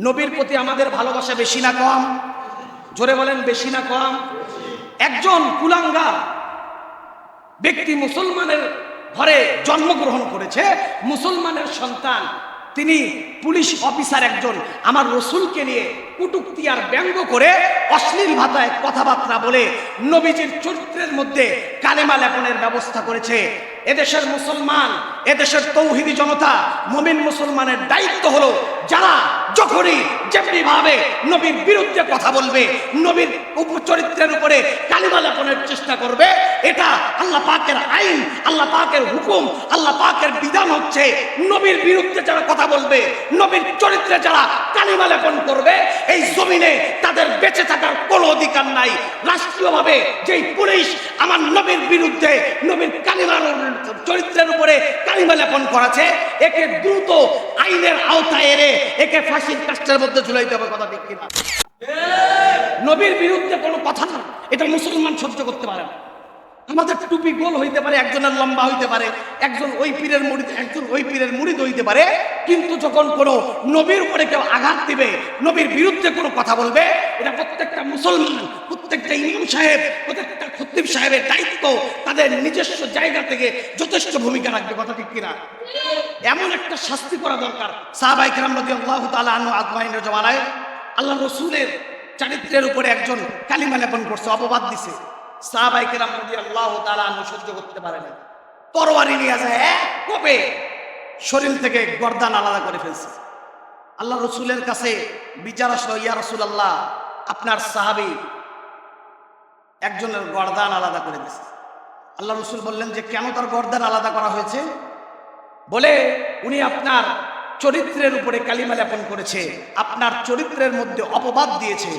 নবীর প্রতি আমাদের ভালোবাসা বেশি না কম? জোরে বলেন, বেশি না কম? একজন কুলাঙ্গা ব্যক্তি মুসলমানের ঘরে জন্মগ্রহণ করেছে, মুসলমানের সন্তান, তিনি পুলিশ অফিসার একজন। আমার রসুলকে নিয়ে কুটুক্তি আর ব্যঙ্গ করে অশ্লীল ভাষায় কথাবার্তা বলে নবীজির চরিত্রের মধ্যে কালেমা লেপনের ব্যবস্থা করেছে। এদেশের মুসলমান এদেশের তৌহিদি জনতা মমিন মুসলমানের দায়িত্ব হলো যারা যখনই যেমনি ভাবে নবীর বিরুদ্ধে কথা বলবে, নবীর উপচরিত্রের উপরে কালিমা লেপনের চেষ্টা করবে, এটা আল্লাহ পাকের আইন, আল্লাহ পাকের হুকুম, আল্লাহ পাকের বিধান হচ্ছে নবীর বিরুদ্ধে যারা কথা বলবে, নবীর চরিত্রে যারা কালিমা লেপন করবে, এই জমিনে তাদের বেঁচে থাকার কোনো অধিকার নাই। রাষ্ট্রীয়ভাবে যেই পুলিশ আমার নবীর বিরুদ্ধে, নবীর কালিমা চরিত্রের উপরে কালিমা লেপন করাছে একে দ্রুত আইনের আওতায় এনে একে ফাঁসির কাষ্টের মধ্যে ঝুলাইতে হবে কথা ঠিক কিনা? নবীর বিরুদ্ধে কোনো কথা না। এটা মুসলমান সহ্য করতে পারে না। আমাদের টুপি গোল হইতে পারে, একজনের লম্বা হইতে পারে, একজন ওই পীরের মুড়ি, একজন ওই পীরের মুড়িদ হইতে পারে, কিন্তু যখন কোনো নবীর উপরে কেউ আঘাত দিবে, নবীর বিরুদ্ধে কোনো কথা বলবে, এটা প্রত্যেকটা মুসলমান, প্রত্যেকটা ইমাম সাহেব, প্রত্যেকটা খতিব সাহেবের দায়িত্ব, তাদের নিজস্ব জায়গা থেকে যথেষ্ট ভূমিকা রাখবে, কথা ঠিক কিনা? এমন একটা শাস্তি করা দরকার। সাহাবাই কেরাম নদী আল্লাহ তালা আনু আজমাইনের জমানায় আল্লাহ রসুলের চারিত্রের উপরে একজন কালিমা লেপন করছে, অপবাদ দিছে। সাহাবাই কেরাম নদী আল্লাহ তালা সহ্য করতে পারে না। তরবারি নিয়ে যায় এক কোপে শরীর থেকে গর্দান আলাদা করে ফেলছে। আল্লাহ রসুলের কাছে বিচার আসলো, ইয়া রসুল আল্লাহ আপনার সাহাবি একজনের গর্দান আলাদা করে দিছে। আল্লাহ রসুল বললেন যে, কেন তার গর্দান আলাদা করা হয়েছে? বলে, উনি আপনার চরিত্রের উপরে কালিমা লেপন করেছে, আপনার চরিত্রের মধ্যে অপবাদ দিয়েছে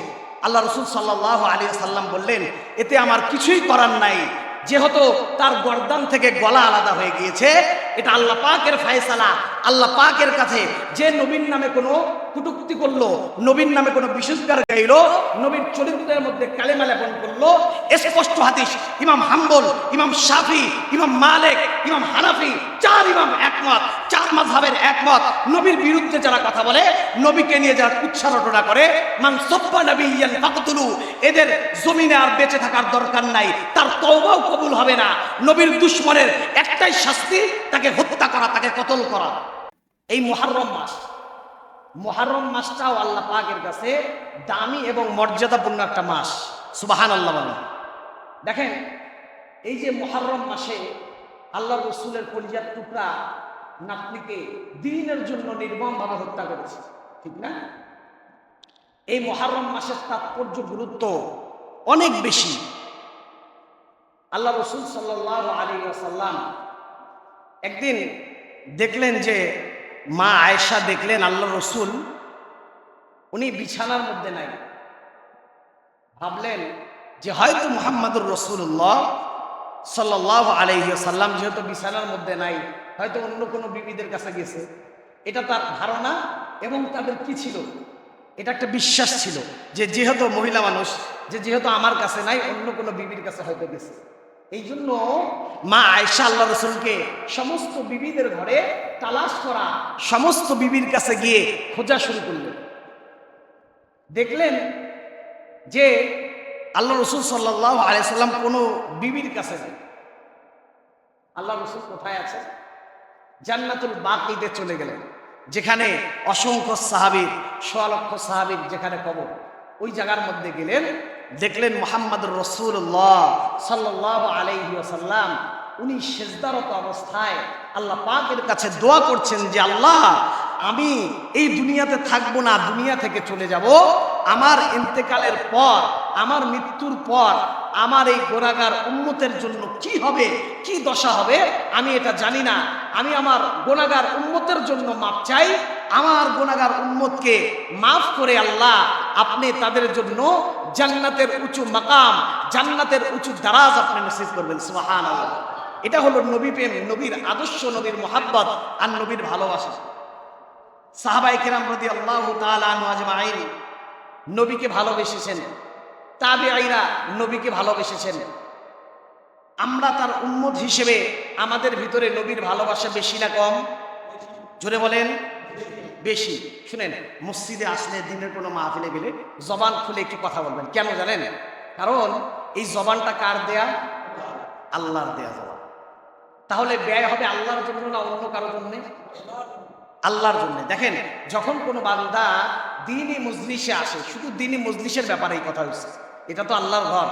আল্লাহ রসুল সাল্লাহ আলিয়া সাল্লাম বললেন এতে আমার কিছুই করার নাই। যেহেতু তার গর্দান থেকে গলা আলাদা হয়ে গিয়েছে, এটা আল্লাহ পাকের ফায়সালা। আল্লাহ পাকের কাছে যে নবীন নামে কোনো কুটুক্তি করল নবীন নামে কোনো বিশুদ্ধার গাইলো, নবীর চরিত্রের মধ্যে কালেমা লেপন করল, স্পষ্ট হাদিস, ইমাম হাম্বল, ইমাম শাফি, ইমাম মালেক, ইমাম হানাফি, চার ইমাম একমত, চার মাঝহাবের একমত। নবীর বিরুদ্ধে যারা কথা বলে, নবীকে নিয়ে যারা উৎসাহ রটনা করে, মান সব্বা নবী ইয়ান এদের জমিনে আর বেঁচে থাকার দরকার নাই, তার তওবাও কবুল হবে না। নবীর দুশ্মনের একটাই শাস্তি, তাকে হত্যা করা, তাকে কতল করা। এই মুহাররম মাস, মুহাররম মাসটাও আল্লাহ পাকের কাছে দামি এবং মর্যাদাপূর্ণ একটা মাস। সুবাহান আল্লাহ বলেন। দেখেন, এই যে মুহাররম মাসে আল্লাহ রসুলের পরিজার টুকরা নাতনিকে দিনের জন্য নির্মমভাবে হত্যা করেছে। ঠিক না? এই মহারম মাসের তাৎপর্য গুরুত্ব অনেক বেশি। আল্লাহ রসুল সাল্লাহ আলী সাল্লাম একদিন দেখলেন যে মা আয়েশা দেখলেন আল্লাহ রসুল, উনি বিছানার মধ্যে নাই। ভাবলেন যে হয়তো মোহাম্মদুর রসুল্লাহ সাল্লাহ আলহিসাল্লাম যেহেতু বিছানার মধ্যে নাই, হয়তো অন্য কোনো বিবিদের কাছে গেছে। এটা তার ধারণা এবং তাদের কি ছিল? এটা একটা বিশ্বাস ছিল যে যেহেতু মহিলা মানুষ, যে যেহেতু আমার কাছে নাই, অন্য কোনো বিবির কাছে হয়তো গেছে। এই জন্য মা আয়সা আল্লাহ রসুলকে সমস্ত বিবিদের ঘরে তালাশ করা, সমস্ত বিবির কাছে গিয়ে খোঁজা শুরু করলেন দেখলেন যে আল্লাহ রসুল সাল্লাহ আলিয়াল্লাম কোনো বিবির কাছে নেই। আল্লাহ রসুল কোথায় আছে জান্নাতুল বাকিতে চলে গেলেন, যেখানে অসংখ্য সাহাবির, সোয়া লক্ষ সাহাবির যেখানে কবর, ওই জায়গার মধ্যে গেলেন। দেখলেন মোহাম্মদ রসুল্লাহ সাল্লাহ আলাইহি আসাল্লাম উনি সেজদারত অবস্থায় আল্লাহ পাকের কাছে দোয়া করছেন যে, আল্লাহ, আমি এই দুনিয়াতে থাকব না, দুনিয়া থেকে চলে যাব। আমার ইন্তেকালের পর, আমার মৃত্যুর পর, আমার এই গোনাগার উন্মতের জন্য কি হবে, কি দশা হবে, আমি এটা জানি না। আমি আমার গোনাগার উন্মতের জন্য মাপ চাই। আমার গোনাগার উন্মতকে মাফ করে আল্লাহ আপনি তাদের জন্য জান্নাতের উঁচু মাকাম, জান্নাতের উঁচু দারাজ আপনি নসিব করবেন সুহান এটা হলো নবী প্রেম, নবীর আদর্শ, নবীর মোহাব্বত আর নবীর ভালোবাসা। সাহাবাই কেরাম প্রতি আল্লাহ আজমাইন, নবীকে ভালোবেসেছেন। তাবে আইরা নবীকে ভালোবেসেছেন। আমরা তার উন্মত হিসেবে আমাদের ভিতরে নবীর ভালোবাসা বেশি না কম? জোরে বলেন। বেশি। শুনেন, মসজিদে আসলে দিনের কোনো মাহফিলে গেলে জবান খুলে একটু কথা বলবেন। কেন জানেন? কারণ এই জবানটা কার দেয়া? আল্লাহর দেয়া জবান। তাহলে ব্যয় হবে আল্লাহর জন্য না অন্য কারও জন্য? আল্লাহর জন্য। দেখেন, যখন কোনো বান্দা দিনই মজলিসে আসে, শুধু দিনই মজলিসের ব্যাপারে এই কথা হচ্ছে এটা তো আল্লাহর ঘর।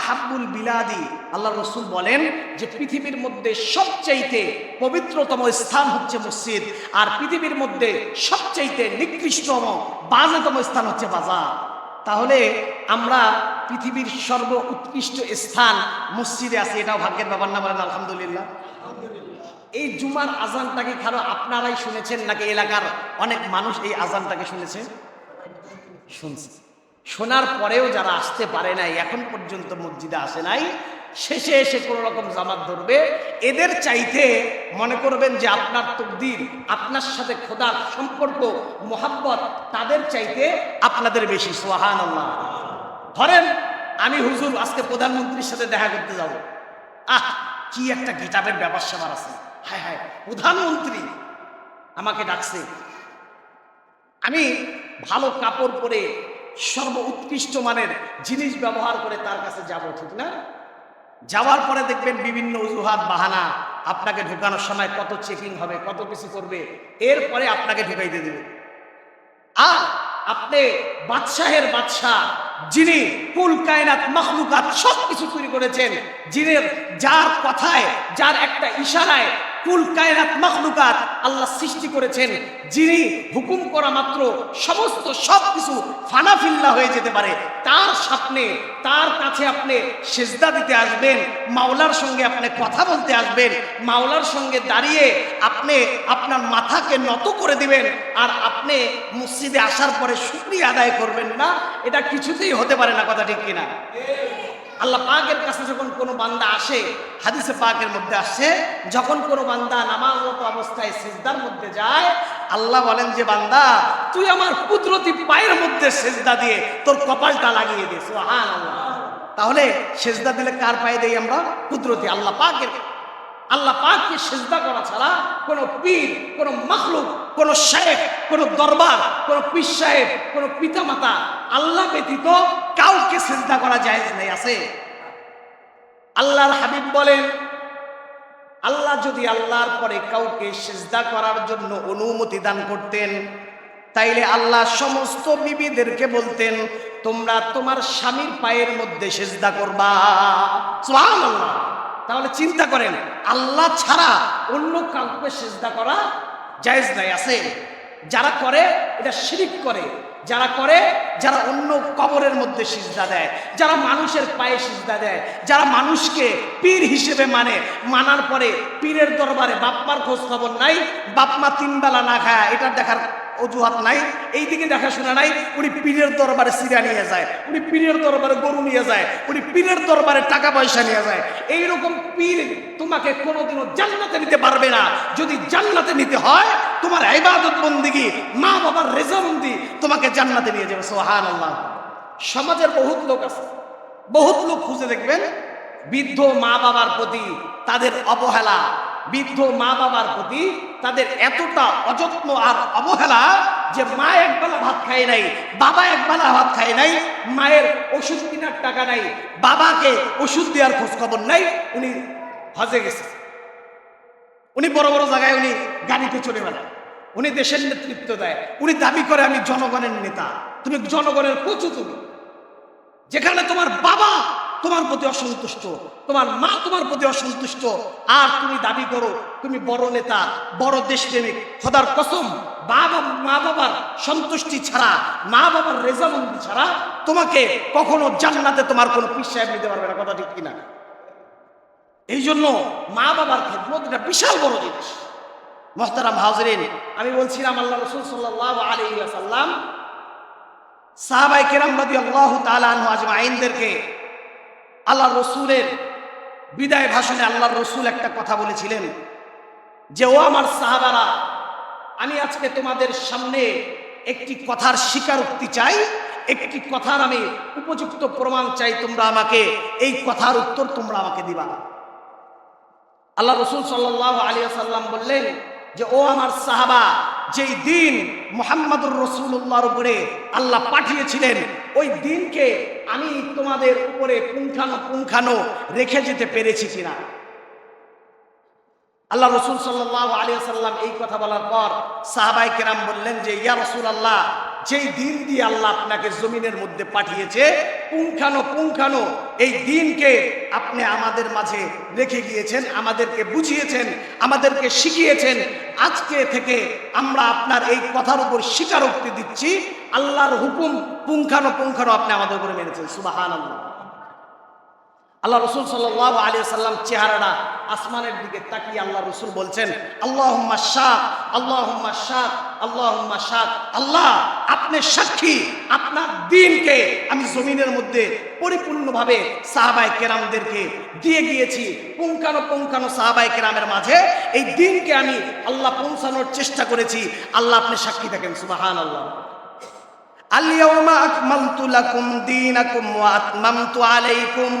আহাব্বুল বিলাদি আল্লাহ রসুল বলেন যে পৃথিবীর মধ্যে সবচাইতে পবিত্রতম স্থান হচ্ছে মসজিদ, আর পৃথিবীর মধ্যে সবচাইতে নিকৃষ্টতম, বাজেতম স্থান হচ্ছে বাজার। তাহলে আমরা পৃথিবীর সর্ব উৎকৃষ্ট স্থান মসজিদে আছি, এটাও ভাগ্যের ব্যাপার না বলেন, আলহামদুলিল্লাহ। এই জুমার আজানটাকে কারও আপনারাই শুনেছেন নাকি এলাকার অনেক মানুষ এই আজানটাকে শুনেছে? শুনছে। শোনার পরেও যারা আসতে পারে নাই, এখন পর্যন্ত মসজিদে আসে নাই, শেষে এসে কোনো রকম জামাত ধরবে। এদের চাইতে মনে করবেন যে আপনার তকদির, আপনার সাথে খোদার সম্পর্ক, মোহাব্বত, তাদের চাইতে আপনাদের বেশি সোহান আল্লাহ ধরেন, আমি হুজুর, আজকে প্রধানমন্ত্রীর সাথে দেখা করতে যাব। আহ, কি একটা গিটাবের ব্যাপার স্যাপার আছে। হায় হায়, প্রধানমন্ত্রী আমাকে ডাকছে। আমি ভালো কাপড় পরে সর্ব উৎকৃষ্ট মানের জিনিস ব্যবহার করে তার কাছে যাব, ঠিক না? যাওয়ার পরে দেখবেন বিভিন্ন অজুহাত, বাহানা, আপনাকে ঢোকানোর সময় কত চেকিং হবে, কত কিছু করবে, এরপরে আপনাকে ঢুকাইতে দেবে। আর আপনি বাদশাহের বাদশাহ, যিনি কুল কায়নাত মখলুকাত সব কিছু তৈরি করেছেন, যিনি যার কথায়, যার একটা ইশারায় কুল কায়নাত মখলুকাত, আল্লাহ সৃষ্টি করেছেন, যিনি হুকুম করা মাত্র সমস্ত সব কিছু ফানাফিল্লা হয়ে যেতে পারে। তার সামনে তার কাছে আপনি সেজদা দিতে আসবেন, মাওলার সঙ্গে আপনি কথা বলতে আসবেন, মাওলার সঙ্গে দাঁড়িয়ে আপনি আপনার মাথাকে নত করে দিবেন, আর আপনি মসজিদে আসার পরে শুক্রিয়া আদায় করবেন না, এটা কিছুতেই হতে পারে না, কথা ঠিক কিনা? আল্লাহ পাকের কাছে যখন কোনো বান্দা আসে, হাদিসে পাকের মধ্যে আসে, যখন কোনো বান্দা নামাজরত অবস্থায় সিজদার মধ্যে যায়, আল্লাহ বলেন যে বান্দা, তুই আমার কুদরতি পায়ের মধ্যে সেজদা দিয়ে তোর কপালটা লাগিয়ে দে সুবহান আল্লাহ তাহলে সেজদা দিলে কার পায়ে দেই আমরা? কুদরতি, আল্লাহ পাকের। আল্লাহ পাককে সেজদা করা ছাড়া কোনো পীর, কোনো মখলুক কোনো শেখ, কোনো দরবার, কোনো পীর সাহেব, কোনো পিতামাতা আল্লাহ ব্যতীত কাউকে সেজদা করা যায় নাই, আছে? আল্লাহর হাবিব বলেন, আল্লাহ যদি আল্লাহর পরে কাউকে সেজদা করার জন্য অনুমতি দান করতেন, তাইলে আল্লাহ সমস্ত বিবিদেরকে বলতেন, তোমরা তোমার স্বামীর পায়ের মধ্যে সেজদা করবা। তাহলে চিন্তা করেন, আল্লাহ ছাড়া অন্য কাউকে সেজদা করা জায়েজ নাই, আছে। যারা করে, এটা শিরিক করে। যারা করে, যারা অন্য কবরের মধ্যে সিজদা দেয়। যারা মানুষের পায়ে সিজদা দেয়। যারা মানুষকে পীর হিসেবে মানে মানার পরে পীরের দরবারে বাপমার খোঁজ খবর নাই, বাপমা তিনবেলা না খায়, এটা দেখার অজুহাত নাই এই দিকে দেখাশোনা নাই, উনি পীরের দরবারে সিরা নিয়ে যায়, উনি পীরের দরবারে গরু নিয়ে যায়, উনি পীরের দরবারে টাকা পয়সা নিয়ে যায়। এইরকম পীর তোমাকে কোনোদিনও জান্নাতে নিতে পারবে না। যদি জান্নাতে নিতে হয়, তোমার ইবাদত বন্দিগি, মা বাবার রেজাবন্দি তোমাকে জান্নাতে নিয়ে যাবে সোহান আল্লাহ সমাজের বহুত লোক আছে, বহুত লোক খুঁজে দেখবেন, বৃদ্ধ মা বাবার প্রতি তাদের অবহেলা বৃদ্ধ মা বাবার প্রতি তাদের এতটা অযত্ন আর অবহেলা যে মা একবেলা ভাত খায় নাই, বাবা একবেলা ভাত খায় নাই, মায়ের ওষুধ কেনার টাকা নাই, বাবাকে ওষুধ দেওয়ার খোঁজ খবর নাই, উনি হজে গেছে। উনি বড় বড় জায়গায় উনি গাড়িতে চলে বেড়ায়। উনি দেশের নেতৃত্ব দেয়। উনি দাবি করে, আমি জনগণের নেতা। তুমি জনগণের কচু তুমি। যেখানে তোমার বাবা তোমার প্রতি অসন্তুষ্ট, তোমার মা তোমার প্রতি অসন্তুষ্ট। আর তুমি দাবি করো, তুমি বড় নেতা, বড় দেশপ্রেমিক, খোদার কসম, বাবা, মা বাবার সন্তুষ্টি ছাড়া, মা বাবার রেজামন্দি ছাড়া তোমাকে কখনো জান্নাতে তোমার কোনো পিস নিতে পারবে না, কথা ঠিক কিনা? এই জন্য মা বাবার খেদমত এটা বিশাল বড় জিনিস। মোহতারাম হাজরিন, আমি বলছিলাম আল্লাহ রসুল সাল্লাহ আলী সাল্লাম সাহাবাই কেরাম রাদি আল্লাহ তালানহু আজমাইনদেরকে আল্লাহ রসুলের বিদায় ভাষণে আল্লাহ রসুল একটা কথা বলেছিলেন যে, ও আমার সাহাবারা, আমি আজকে তোমাদের সামনে একটি কথার স্বীকারোক্তি চাই, একটি কথার আমি উপযুক্ত প্রমাণ চাই, তোমরা আমাকে এই কথার উত্তর তোমরা আমাকে দিবা। আল্লাহ রসুল সাল্লাহ আলী সাল্লাম বললেন যে, ও আমার সাহাবা যেই দিন মোহাম্মদুর রসুল্লাহর উপরে আল্লাহ পাঠিয়েছিলেন, ওই দিনকে আমি তোমাদের উপরে পুঙ্খানো পুঙ্খানো রেখে যেতে পেরেছি কিনা? আল্লাহ রসুল সাল্লাহ আলিয়া সাল্লাম এই কথা বলার পর সাহাবাই কেরাম বললেন যে, ইয়া রসুল আল্লাহ যেই দিন দিয়ে আল্লাহ আপনাকে জমিনের মধ্যে পাঠিয়েছে, পুঙ্খানো পুঙ্খানো এই দিনকে আপনি আমাদের মাঝে রেখে গিয়েছেন, আমাদেরকে বুঝিয়েছেন, আমাদেরকে শিখিয়েছেন। আজকে থেকে আমরা আপনার এই কথার উপর স্বীকারোক্তি দিচ্ছি। আল্লাহর হুকুম পুঙ্খানো পুঙ্খানো আপনি আমাদের উপরে মেনেছেন। সুবাহান আল্লাহ আল্লাহ রসুল সাল্লাহ আলী সাল্লাম চেহারাটা আসমানের দিকে তাকিয়ে আল্লাহ রসুল বলছেন আল্লাহ শাহ আল্লাহ শাহ আল্লাহ শাহ, আল্লাহ আপনি সাক্ষী, আপনার দিনকে আমি জমিনের মধ্যে পরিপূর্ণভাবে সাহাবাই কেরামদেরকে দিয়ে গিয়েছি। পুঙ্কানো পুঙ্খানো সাহাবাই কেরামের মাঝে এই দিনকে আমি আল্লাহ পৌঁছানোর চেষ্টা করেছি। আল্লাহ আপনি সাক্ষী থাকেন সুবাহান আল্লাহ আলিয়া আকমালতু লাকুম দিন আকুম আতমামতু আলাইকুম।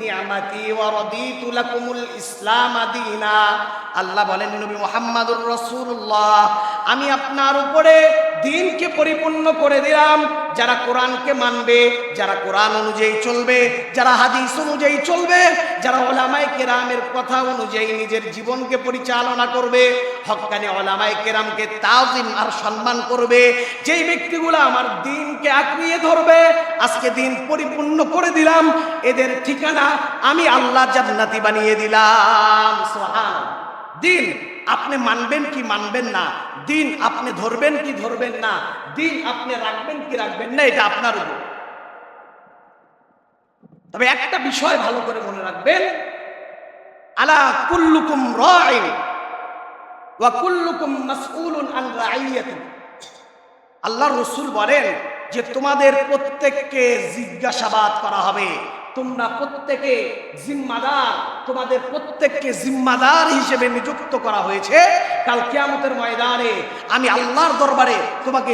নিয়ামাতি ওয়ারদি তুলাকুমুল ইসলাম আদিনা আল্লাহ বলেন, নবী মোহাম্মদুর রসুল্লাহ আমি আপনার উপরে দিনকে পরিপূর্ণ করে দিলাম। যারা কোরআনকে মানবে, যারা কোরআন অনুযায়ী চলবে, যারা হাদিস অনুযায়ী চলবে যারা ওলামায়ে কেরামের কথা অনুযায়ী নিজের জীবনকে পরিচালনা করবে হক্কানি ওলামায়ে কেরামকে তাজিম আর সম্মান করবে, যেই ব্যক্তিগুলো আমার দিনকে আঁকড়িয়ে ধরবে, আজকে দিন পরিপূর্ণ করে দিলাম, এদের ঠিকানা আমি আল্লাহ জান্নাতি বানিয়ে দিলাম। সুবহান দিন আপনি মানবেন কি মানবেন না, দিন আপনি ধরবেন কি ধরবেন না, দিন আপনি রাখবেন কি রাখবেন না, এটা আপনার উপর। তবে একটা বিষয় ভালো করে মনে রাখবেন। আলা কুল্লুকুম রাইন ওয়া কুল্লুকুম মাসউলুন আন রাইয়াতি আল্লাহ রসুল বলেন যে তোমাদের প্রত্যেককে জিজ্ঞাসাবাদ করা হবে। তোমরা প্রত্যেকে জিম্মাদার, তোমাদের প্রত্যেককে জিম্মাদার হিসেবে নিযুক্ত করা হয়েছে। কাল কিয়ামতের ময়দানে আমি আল্লাহর দরবারে তোমাকে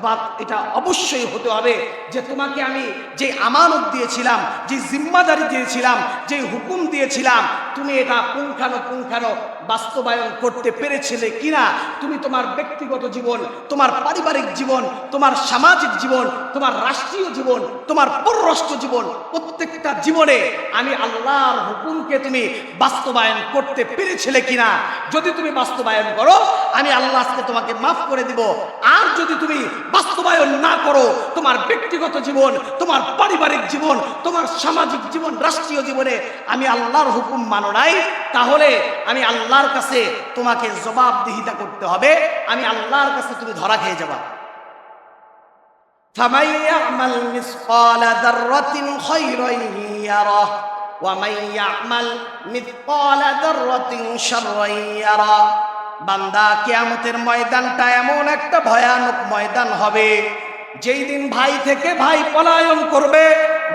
জিজ্ঞাসাবাদ এটা অবশ্যই হতে হবে যে তোমাকে আমি যে আমানত দিয়েছিলাম, যে জিম্মাদারি দিয়েছিলাম, যে হুকুম দিয়েছিলাম, তুমি এটা পুঙ্খানো পুঙ্খানো বাস্তবায়ন করতে পেরেছিলে কিনা? তুমি তোমার ব্যক্তিগত জীবন, তোমার পারিবারিক জীবন, তোমার সামাজিক জীবন, তোমার রাষ্ট্রীয় জীবন, তোমার পররাষ্ট্র জীবন, প্রত্যেকটা জীবনে আমি আল্লাহর হুকুমকে তুমি বাস্তবায়ন করতে পেরেছিলে কিনা? যদি তুমি বাস্তবায়ন করো, আমি আল্লাহ আজকে তোমাকে মাফ করে দিব। আর যদি তুমি বাস্তবায়ন না করো তোমার ব্যক্তিগত জীবন তোমার পারিবারিক জীবন তোমার সামাজিক জীবন রাষ্ট্রীয় জীবনে আমি আল্লাহর হুকুম মানো নাই তাহলে আমি আল্লাহর কাছে তোমাকে জবাবদিহিতা করতে হবে আমি আল্লাহর কাছে তুমি ধরা খেয়ে যাবা فمن يعمل مثقال ذرة خيرا يره ومن يعمل مثقال ذرة شرا يره বান্দা, কেয়ামতের ময়দানটা এমন একটা ভয়ানক ময়দান হবে। যেই দিন ভাই থেকে ভাই পলায়ন করবে,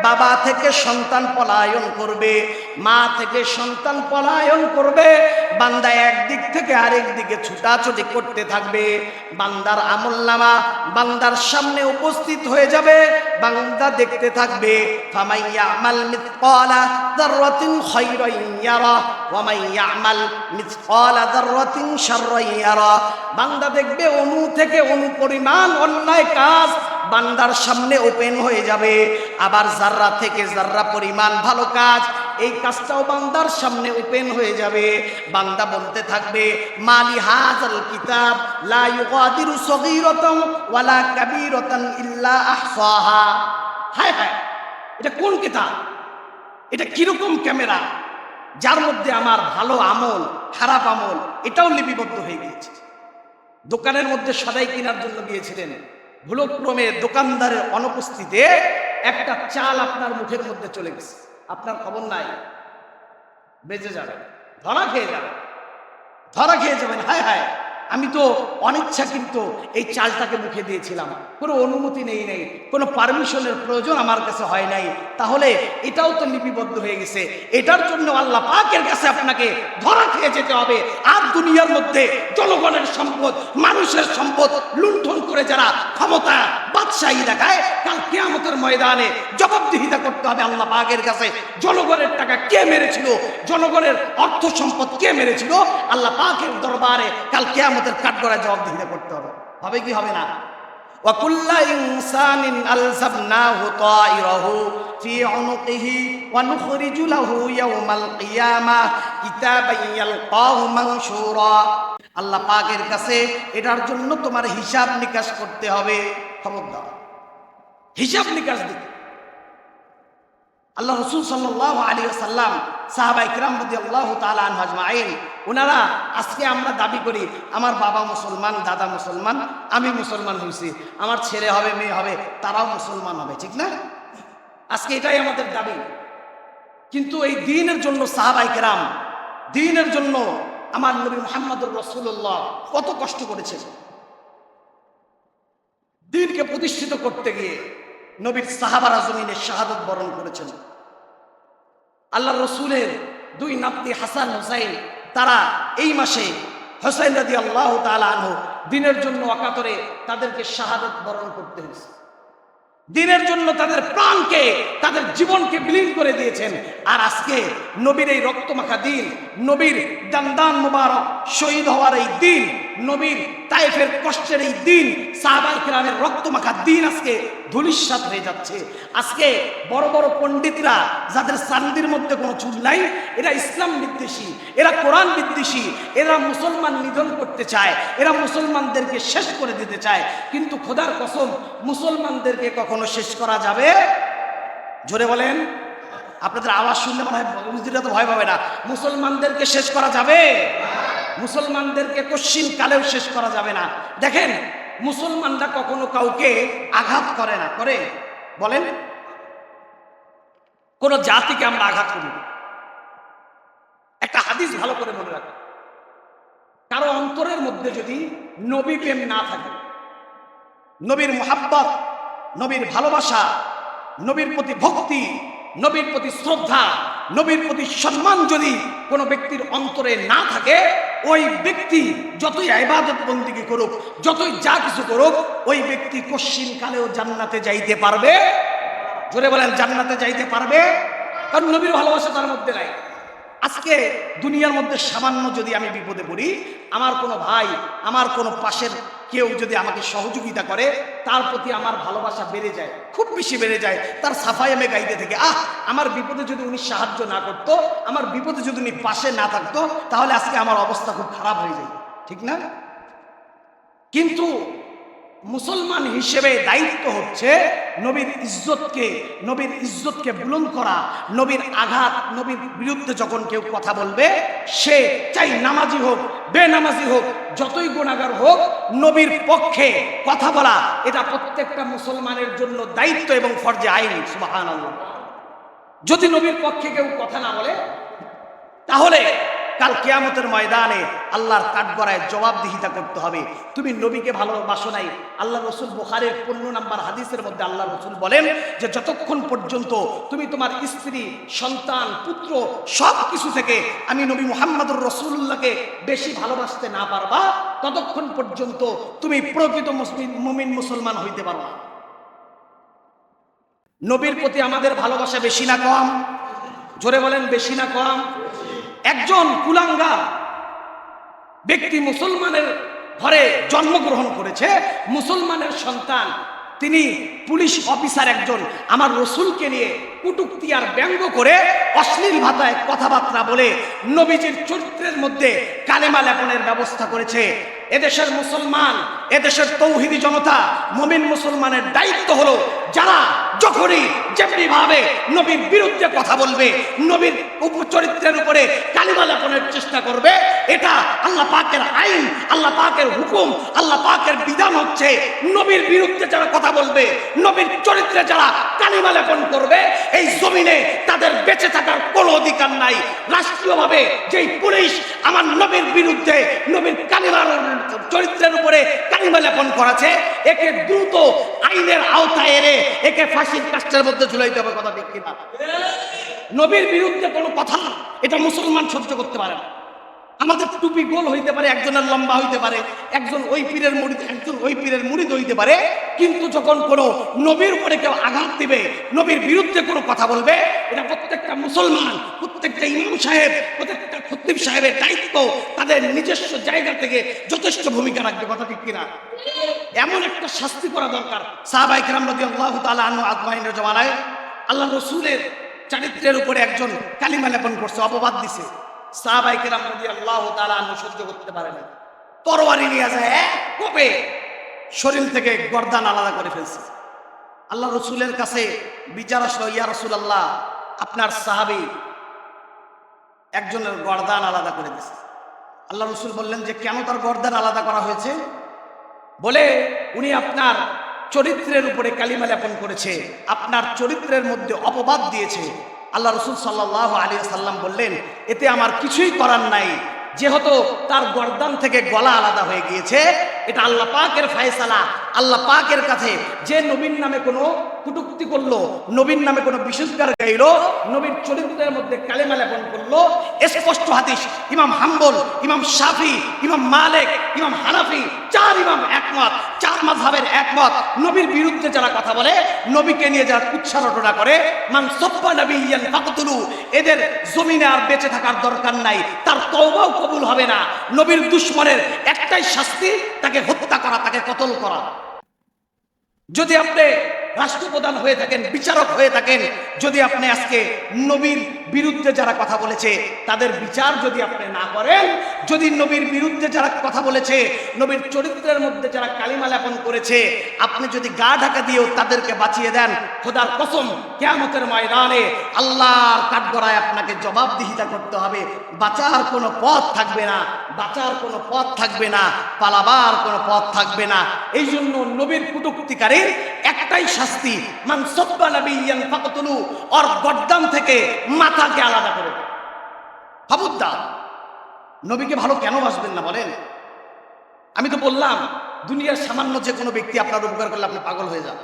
বাবা থেকে সন্তান পলায়ন করবে, মা থেকে সন্তান পলায়ন করবে, বান্দা একদিক থেকে আরেক দিকে ছুটাছুটি করতে থাকবে। বান্দার আমল নামা বান্দার সামনে উপস্থিত হয়ে যাবে, বান্দা দেখতে থাকবে, ফামাইয়া আমাল মিথকালা যাররাতিন খায়রান ইয়ারা। বান্দা দেখবে অনু থেকে অনু পরিমাণ অন্যায় কাজ বান্দার সামনে ওপেন হয়ে যাবে। আবার জাররা থেকে জাররা পরিমাণ ভালো কাজ, এই কাজটাও বান্দার সামনে ওপেন হয়ে যাবে। বান্দা বলতে থাকবে, মালি হাজাল কিতাব, লা ইউগাদিরু সগীরাতান ওয়ালা কাবীরাতান ইল্লা আহসাহা। হায় হায়, এটা কোন কিতাব? এটা কীরকম ক্যামেরা? যার মধ্যে আমার ভালো আমল, খারাপ আমল, এটাও লিপিবদ্ধ হয়ে গিয়েছে। দোকানের মধ্যে সদাই কেনার জন্য গিয়েছিলেন। ভুলক্রমে দোকানদারের অনুপস্থিতিতে একটা চাল আপনার মুখের মধ্যে চলে গেছে। আপনার খবর নাই। বেঁচে যাবেন। ধরা খেয়ে যাবেন। ধরা খেয়ে যাবেন। হায় হায়। আমি তো অনিচ্ছা কিন্তু এই চালটাকে মুখে দিয়েছিলাম। কোনো অনুমতি নেই নেই। কোনো পারমিশনের প্রয়োজন আমার কাছে হয় নাই। তাহলে এটাও তো লিপিবদ্ধ হয়ে গেছে। এটার জন্য আল্লাহ পাকের কাছে আপনাকে ধরা খেয়ে যেতে হবে। আর দুনিয়ার মধ্যে জনগণের সম্পদ, মানুষের সম্পদ লুণ্ঠন করে যারা ক্ষমতা, বাদশাহী দেখায়, কাল কেয়ামতের ময়দানে জবাবদিহিতা করতে হবে আল্লাহ পাকের কাছে। জনগণের টাকা কে মেরেছিল? জনগণের অর্থ সম্পদ কে মেরেছিল? আল্লাহ পাকের দরবারে কাল কেয়ামতের কাঠগড়ায় জবাবদিহিতা করতে হবে। হবে কি হবে না? وكل إنسان ألزمناه طائره في عنقه ونخرج له يوم القيامة كتابا يلقاه منشورا আল্লাহ পাকের কাছে এটার জন্য তোমার হিসাব নিকাশ করতে হবে খবরদার হিসাব নিকাশ দিতে আল্লাহ রসুল সাল্লাহ আলী সাল্লাম সাহাবা ইকরাম রদি আল্লাহ তালান আজমাইন ওনারা আজকে আমরা দাবি করি, আমার বাবা মুসলমান, দাদা মুসলমান, আমি মুসলমান হয়েছি আমার ছেলে হবে, মেয়ে হবে, তারাও মুসলমান হবে, ঠিক না? আজকে এটাই আমাদের দাবি। কিন্তু এই দিনের জন্য সাহাবা ইকরাম দিনের জন্য আমার নবী মোহাম্মদুর রসুল্লাহ কত কষ্ট করেছে দিনকে প্রতিষ্ঠিত করতে গিয়ে নবীর সাহাবারা জমিনে শাহাদত বরণ করেছেন। আল্লাহ রসুলের দুই নাতি হাসান হোসাইন, তারা এই মাসে হোসাইন রাজি আল্লাহ আনহু দিনের জন্য অকাতরে তাদেরকে শাহাদত বরণ করতে হয়েছে। দিনের জন্য তাদের প্রাণকে, তাদের জীবনকে বিলীন করে দিয়েছেন। আর আজকে নবীর এই রক্তমাখা দিন, নবীর দান্দান মুবারক শহীদ হওয়ার এই দিন নবীর তাইফের কষ্টের এই দিন সাহাবাই কিরামের রক্তমাখা দিন আজকে ধুলিস্বাত হয়ে যাচ্ছে। আজকে বড় বড় পণ্ডিতরা যাদের সান্দির মধ্যে কোনো চুল নাই, এরা ইসলাম বিদ্বেষী, এরা কোরআন বিদ্বেষী, এরা মুসলমান নিধন করতে চায়, এরা মুসলমানদেরকে শেষ করে দিতে চায়। কিন্তু খোদার কসম, মুসলমানদেরকে কখনো শেষ করা যাবে? জোরে বলেন। আপনাদের আওয়াজ শুনলে মনে হয় তো ভয় পাবে না। মুসলমানদেরকে শেষ করা যাবে? মুসলমানদেরকে কশ্চিন কালেও শেষ করা যাবে না। দেখেন, মুসলমানরা কখনো কাউকে আঘাত করে না। করে? বলেন। কোন জাতিকে আমরা আঘাত করি একটা হাদিস ভালো করে মনে রাখো কারও অন্তরের মধ্যে যদি নবী প্রেম না থাকে, নবীর মোহাব্বত, নবীর ভালোবাসা, নবীর প্রতি ভক্তি, নবীর প্রতি শ্রদ্ধা, নবীর প্রতি সম্মান যদি কোনো ব্যক্তির অন্তরে না থাকে ওই ব্যক্তি যতই আইবাদত বন্দিকে করুক, যতই যা কিছু করুক, ওই ব্যক্তি কশ্চিন কালেও জান্নাতে যাইতে পারবে। জোরে বলেন, জান্নাতে যাইতে পারবে? কারণ নবীর ভালোবাসা তার মধ্যে নাই। আজকে দুনিয়ার মধ্যে সামান্য যদি আমি বিপদে পড়ি, আমার কোনো ভাই, আমার কোনো পাশের কেউ যদি আমাকে সহযোগিতা করে, তার প্রতি আমার ভালোবাসা বেড়ে যায়, খুব বেশি বেড়ে যায়, তার সাফাই আমি গাইতে থেকে, আহ, আমার বিপদে যদি উনি সাহায্য না করতো, আমার বিপদে যদি উনি পাশে না থাকতো, তাহলে আজকে আমার অবস্থা খুব খারাপ হয়ে যায় ঠিক না? কিন্তু মুসলমান হিসেবে দায়িত্ব হচ্ছে নবীর ইজ্জতকে নবীর ইজ্জতকে বুলন করা, নবীর আঘাত, নবীর বিরুদ্ধে যখন কেউ কথা বলবে, সে চাই নামাজি হোক, বেনামাজি হোক, যতই গুণাগার হোক, নবীর পক্ষে কথা বলা, এটা প্রত্যেকটা মুসলমানের জন্য দায়িত্ব এবং ফরজে আইন সুবাহান যদি নবীর পক্ষে কেউ কথা না বলে, তাহলে কাল কেয়ামতের ময়দানে আল্লাহর কাঠগড়ায় জবাবদিহিতা করতে হবে। তুমি নবীকে ভালোবাসো নাই। আল্লাহ রসুল বোখারের পনেরো নাম্বার হাদিসের মধ্যে আল্লাহ রসুল বলেন যে, যতক্ষণ পর্যন্ত তুমি তোমার স্ত্রী, সন্তান, পুত্র সব কিছু থেকে আমি নবী মোহাম্মদুর রসুল্লাহকে বেশি ভালোবাসতে না পারবা, ততক্ষণ পর্যন্ত তুমি প্রকৃত মুসলিম, মুমিন মুসলমান হইতে পারবা নবীর প্রতি আমাদের ভালোবাসা বেশি না কম? জোরে বলেন, বেশি না কম? একজন কুলাঙ্গা ব্যক্তি মুসলমানের ঘরে জন্মগ্রহণ করেছে, মুসলমানের সন্তান। তিনি পুলিশ অফিসার একজন। আমার রসুলকে নিয়ে কুটুক্তি আর ব্যঙ্গ করে অশ্লীল ভাষায় কথাবার্তা বলে নবীজির চরিত্রের মধ্যে কালেমা লেপনের ব্যবস্থা করেছে। এদেশের মুসলমান, এদেশের তৌহিদি জনতা, মমিন মুসলমানের দায়িত্ব হলো যারা যখনই যেমনি ভাবে নবীর বিরুদ্ধে কথা বলবে, নবীর উপচরিত্রের উপরে কালিমা লেপনের চেষ্টা করবে, এটা আল্লাহ পাকের আইন, আল্লাহ পাকের হুকুম, আল্লাহ পাকের বিধান হচ্ছে নবীর বিরুদ্ধে যারা কথা বলবে, নবীর চরিত্রে যারা কালিমা লেপন করবে, এই জমিনে তাদের বেঁচে থাকার কোনো অধিকার নাই। রাষ্ট্রীয়ভাবে যেই পুলিশ আমার নবীর বিরুদ্ধে নবীর কালিমা চরিত্রের উপরে কালিমা লেপন করাছে, একে দ্রুত আইনের আওতায় এনে, একে ফাঁসির কাজটার মধ্যে ঝুলাইতে হবে কথা ঠিক কিনা? নবীর বিরুদ্ধে কোনো কথা এটা মুসলমান সহ্য করতে পারে না। আমাদের টুপি গোল হইতে পারে, একজনের লম্বা হইতে পারে, একজন ওই পীরের মুড়িদ একজন ওই পীরের মুড়িদ হইতে পারে, কিন্তু যখন কোনো নবীর উপরে কেউ আঘাত দিবে, নবীর বিরুদ্ধে কোনো কথা বলবে, এটা প্রত্যেকটা মুসলমান, প্রত্যেকটা ইমাম সাহেব, প্রত্যেকটা খতিব সাহেবের দায়িত্ব তাদের নিজস্ব জায়গা থেকে যথেষ্ট ভূমিকা রাখবে, কথা ঠিক কিনা? এমন একটা শাস্তি করা দরকার। সাহাবাই কেরাম নদী আল্লাহ তালা আনু আজমাইনের জমানায় আল্লাহ রসুলের চারিত্রের উপরে একজন কালিমা লেপন করছে, অপবাদ দিছে। সাহাবাই কেরাম নদী আল্লাহ তালা সহ্য করতে পারে না যায় এক কোপে? শরীর থেকে গর্দান আলাদা করে ফেলছে। আল্লাহ রসুলের কাছে বিচার আসলো, ইয়া রসুল আল্লাহ আপনার সাহাবি একজনের গর্দান আলাদা করে দিছে। আল্লাহ রসুল বললেন যে, কেন তার গর্দান আলাদা করা হয়েছে? বলে, উনি আপনার চরিত্রের উপরে কালিমা লেপন করেছে, আপনার চরিত্রের মধ্যে অপবাদ দিয়েছে আল্লাহ রসুল সাল্লাহ আলী সাল্লাম বললেন, এতে আমার কিছুই করার নাই। যেহেতু তার গর্দান থেকে গলা আলাদা হয়ে গিয়েছে, এটা আল্লাহ পাকের ফায়সালা। আল্লাহ পাকের কাছে যে নবীন নামে কোনো কুটুক্তি করল নবীন নামে কোনো বিশুদ্ধার গাইলো, নবীর চরিত্রের মধ্যে কালেমা লেপন করল, স্পষ্ট হাদিস, ইমাম হাম্বল, ইমাম শাফি, ইমাম মালেক, ইমাম হানাফি, চার ইমাম একমত, চার মাযহাবের একমত। নবীর বিরুদ্ধে যারা কথা বলে, নবীকে নিয়ে যারা কুচ্ছা রটনা করে, মান সব্বা নবিয়ান ফাকতুলু, এদের জমিনে আর বেঁচে থাকার দরকার নাই, তার তওবাও কবুল হবে না। নবীর দুশ্মনের একটাই শাস্তি, তাকে হত্যা করা, তাকে কতল করা। যদি আপনি রাষ্ট্রপ্রধান হয়ে থাকেন, বিচারক হয়ে থাকেন, যদি আপনি আজকে নবীর বিরুদ্ধে যারা কথা বলেছে, তাদের বিচার যদি আপনি না করেন, যদি নবীর বিরুদ্ধে যারা কথা বলেছে, নবীর চরিত্রের মধ্যে যারা কালিমা লেপন করেছে, আপনি যদি গা ঢাকা দিয়েও তাদেরকে বাঁচিয়ে দেন, খোদার কসম, কেয়ামতের ময়দানে আল্লাহর কাঠগড়ায় আপনাকে জবাবদিহিতা করতে হবে। বাঁচার কোনো পথ থাকবে না, বাঁচার কোনো পথ থাকবে না, পালাবার কোনো পথ থাকবে না। এই জন্য নবীর কুটুক্তিকারীর একটাই শাস্তি মান সব্বা ফাকতুলু থেকে মাথাকে আলাদা করে দাও। নবীকে ভালো কেন বাসবেন না বলেন? আমি তো বললাম, দুনিয়ার সামান্য যে কোনো ব্যক্তি আপনার উপকার করলে আপনি পাগল হয়ে যান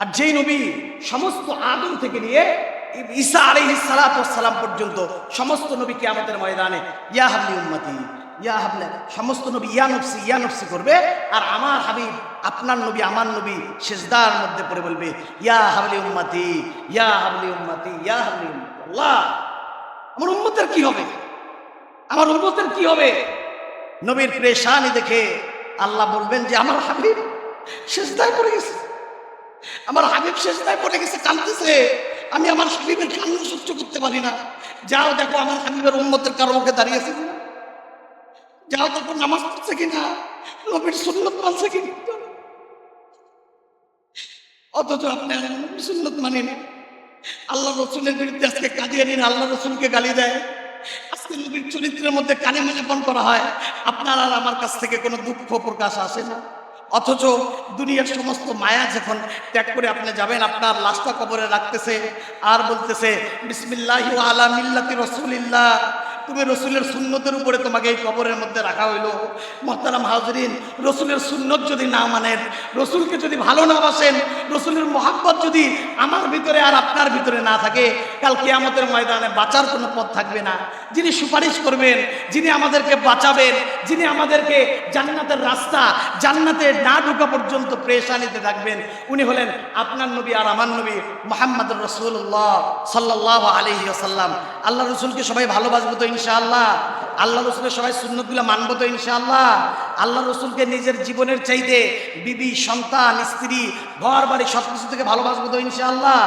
আর যেই নবী সমস্ত আদম থেকে নিয়ে ঈসা ওয়াস সালাম পর্যন্ত সমস্ত নবীকে আমাদের ময়দানে, ইয়া হাবলি উম্মতি ইয়া হাবলে, সমস্ত নবী ইয়া নফসি ইয়া নফসি করবে, আর আমার হাবিব, আপনার নবী, আমার নবী সেজদার মধ্যে পড়ে বলবে, ইয়া হাবলি উম্মতি, ইয়া হাবলি উম্মতি, ইয়া হাবলি আল্লাহ, আমার উম্মতের কি হবে? আমার উম্মতের কি হবে? নবীর প্রেশানি দেখে আল্লাহ বলবেন যে, আমার হাবিব সেজদায় পড়ে গেছে। আমার হাবিব শেষদায় পড়ে গেছে, কাঁদতেছে। আমি আমার হাবিবের কান্না সহ্য করতে পারি না। যাও দেখো, আমার হাবিবের উন্মতের কারও মুখে দাঁড়িয়েছে যাও দেখো নামাজ পড়ছে কিনা? নবীর সুন্নত মানছে কিনা? অথচ আপনি সুন্নত মানেন আল্লাহ রসুলের বিরুদ্ধে আজকে কাজিয়ে নিন, আল্লাহ রসুলকে গালি দেয়। আজকে নবীর চরিত্রের মধ্যে কানে মেলেপন করা হয়। আপনার আর আমার কাছ থেকে কোনো দুঃখ প্রকাশ আসে না। অথচ দুনিয়ার সমস্ত মায়া যখন ত্যাগ করে আপনি যাবেন, আপনার লাশটা কবরে রাখতেছে আর বলতেছে, বিসমিল্লাহ আলা মিল্লাতি রসুলিল্লাহ। তুমি রসুলের সুন্নতের উপরে তোমাকে এই কবরের মধ্যে রাখা হইল। মহতারাম হাজরিন, রসুলের সুন্নত যদি না মানেন, রসুলকে যদি ভালো না বাসেন, রসুলের মহাব্বত যদি আমার ভিতরে আর আপনার ভিতরে না থাকে, কাল কেয়ামতের ময়দানে বাঁচার কোনো পথ থাকবে না। যিনি সুপারিশ করবেন, যিনি আমাদেরকে বাঁচাবেন, যিনি আমাদেরকে জান্নাতের রাস্তা, জান্নাতে না ঢোকা পর্যন্ত প্রেশানিতে থাকবেন, উনি হলেন আপনার নবী আর আমার নবী মোহাম্মদ রসুল্লাহ সাল্লাহ আলহি আসাল্লাম আল্লাহ রসুলকে সবাই ভালোবাসবো তো ইনশাআল্লাহ। আল্লাহ রসুলের সবাই সুন্নতগুলো মানবো তো ইনশাআল্লাহ। আল্লাহ রসুলকে নিজের জীবনের চাইতে বিবি, সন্তান, স্ত্রী, ঘর, বাড়ি সব কিছু থেকে ভালোবাসবো তো ইনশাআল্লাহ।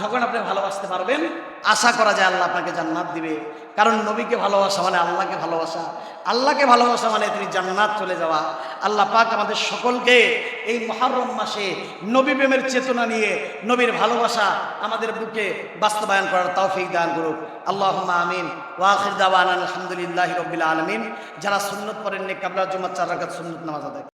যখন আপনি ভালোবাসতে পারবেন, আশা করা যায় আল্লাহ আপনাকে জান্নাত দিবে। কারণ নবীকে ভালোবাসা মানে আল্লাহকে ভালোবাসা। আল্লাহকে ভালোবাসা মানে তিনি জান্নাত চলে যাওয়া। আল্লাহ পাক আমাদের সকলকে এই মহারম মাসে নবী প্রেমের চেতনা নিয়ে নবীর ভালোবাসা আমাদের বুকে বাস্তবায়ন করার তৌফিক দান করুক। আল্লাহ আমিন। ওয়াখির দাওয়ান আলহামদুলিল্লাহ রবিল আলমিন। যারা সুন্নত পরেন নে কাবলা জুমার চার রাখাত সুন্নত নামাজ আদায়